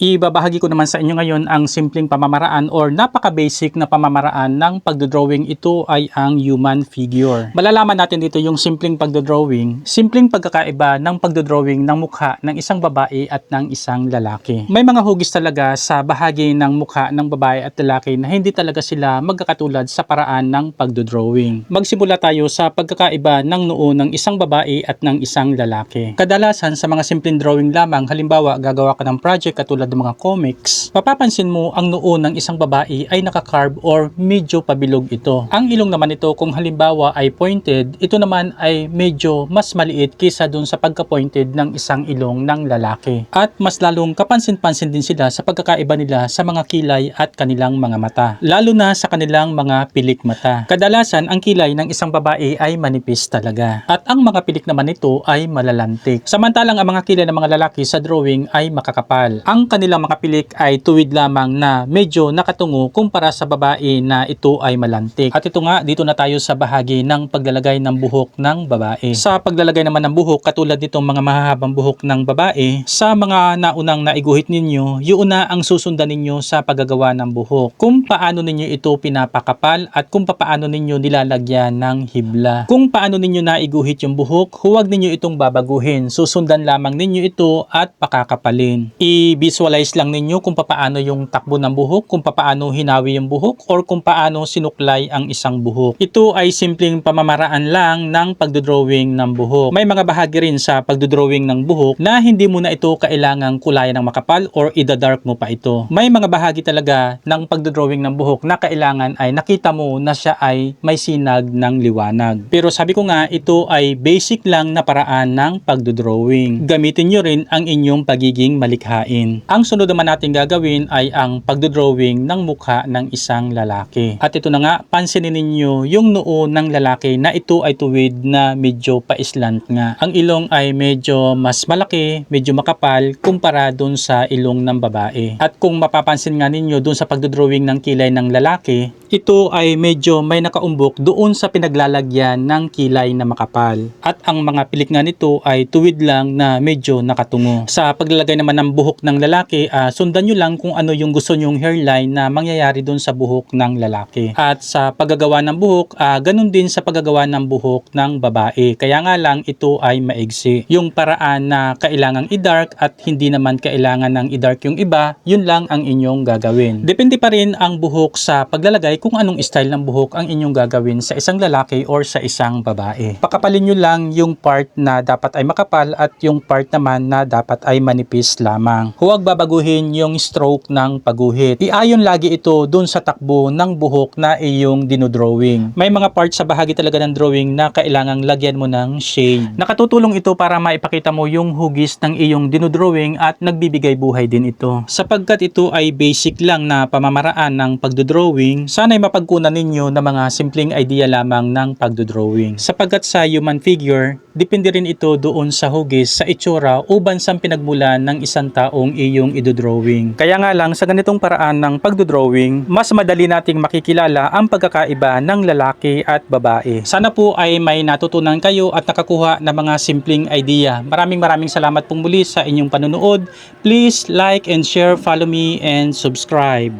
Ibabahagi ko naman sa inyo ngayon ang simpleng pamamaraan or napaka-basic na pamamaraan ng pagdodrawing. Ito ay ang human figure. Malalaman natin dito yung simpleng pagdodrawing, simpleng pagkakaiba ng pagdodrawing ng mukha ng isang babae at ng isang lalaki. May mga hugis talaga sa bahagi ng mukha ng babae at lalaki na hindi talaga sila magkakatulad sa paraan ng pagdodrawing. Magsimula tayo sa pagkakaiba ng noo ng isang babae at ng isang lalaki. Kadalasan sa mga simpleng drawing lamang, halimbawa gagawa ka ng project katulad ng mga comics, mapapansin mo ang noo ng isang babae ay nakakarve or medyo pabilog ito. Ang ilong naman ito kung halimbawa ay pointed, ito naman ay medyo mas maliit kaysa dun sa pagka-pointed ng isang ilong ng lalaki. At mas lalong kapansin-pansin din sila sa pagkakaiba nila sa mga kilay at kanilang mga mata. Lalo na sa kanilang mga pilik mata. Kadalasan ang kilay ng isang babae ay manipis talaga. At ang mga pilik naman nito ay malalantik. Samantalang ang mga kilay ng mga lalaki sa drawing ay makakapal. Ang kanilang mga pilik ay tuwid lamang na medyo nakatungo kumpara sa babae na ito ay malantik. At ito nga, dito na tayo sa bahagi ng paglalagay ng buhok ng babae. Sa paglalagay naman ng buhok, katulad nitong mga mahahabang buhok ng babae, sa mga naunang naiguhit ninyo, yun na ang susundan ninyo sa paggagawa ng buhok. Kung paano ninyo ito pinapakapal at kung paano ninyo nilalagyan ng hibla. Kung paano ninyo naiguhit yung buhok, huwag ninyo itong babaguhin. Susundan lamang ninyo ito at pakakapalin. I-visualize lang ninyo kung paano yung takbo ng buhok, kung paano hinawi yung buhok, or kung paano sinuklay ang isang buhok. Ito ay simpleng pamamaraan lang ng pagdodrawing ng buhok. May mga bahagi rin sa pagdodrawing ng buhok na hindi mo na ito kailangang kulayan ng makapal or idadark mo pa ito. May mga bahagi talaga ng pagdodrawing ng buhok na kailangan ay nakita mo na siya ay may sinag ng liwanag. Pero sabi ko nga, ito ay basic lang na paraan ng pagdodrawing. Gamitin nyo rin ang inyong pagiging malikhain. Ang sunod naman natin gagawin ay ang pagdodrawing ng mukha ng isang lalaki. At ito na nga, pansinin ninyo yung noo ng lalaki na ito ay tuwid na medyo paislant nga. Ang ilong ay medyo mas malaki, medyo makapal kumpara dun sa ilong ng babae. At kung mapapansin nga ninyo dun sa pagdodrawing ng kilay ng lalaki, ito ay medyo may nakaumbok doon sa pinaglalagyan ng kilay na makapal. At ang mga pilik nga nito ay tuwid lang na medyo nakatungo. Sa paglalagay naman ng buhok ng lalaki, ah, sundan nyo lang kung ano yung gusto nyong hairline na mangyayari doon sa buhok ng lalaki. At sa paggagawa ng buhok, ah, ganun din sa paggagawa ng buhok ng babae. Kaya nga lang ito ay maigsi. Yung paraan na kailangang i-dark at hindi naman kailangan ng i-dark yung iba, yun lang ang inyong gagawin. Depende pa rin ang buhok sa paglalagay kung anong style ng buhok ang inyong gagawin sa isang lalaki or sa isang babae. Pakapalin nyo lang yung part na dapat ay makapal at yung part naman na dapat ay manipis lamang. Huwag babaguhin yung stroke ng paguhit. Iayon lagi ito dun sa takbo ng buhok na iyong dinodrawing. May mga parts sa bahagi talaga ng drawing na kailangang lagyan mo ng shade. Nakatutulong ito para maipakita mo yung hugis ng iyong dinodrawing at nagbibigay buhay din ito. Sapagkat ito ay basic lang na pamamaraan ng pagdodrawing, sana'y mapagkunan ninyo ng mga simpleng idea lamang ng pagdodrawing. Sapagkat sa human figure, depende rin ito doon sa hugis, sa itsura o bansang pinagmulan ng isang taong iyong idodrawing. Kaya nga lang, sa ganitong paraan ng pagdodrawing, mas madali nating makikilala ang pagkakaiba ng lalaki at babae. Sana po ay may natutunan kayo at nakakuha ng mga simpleng idea. Maraming maraming salamat pong muli sa inyong panunood. Please like and share, follow me and subscribe.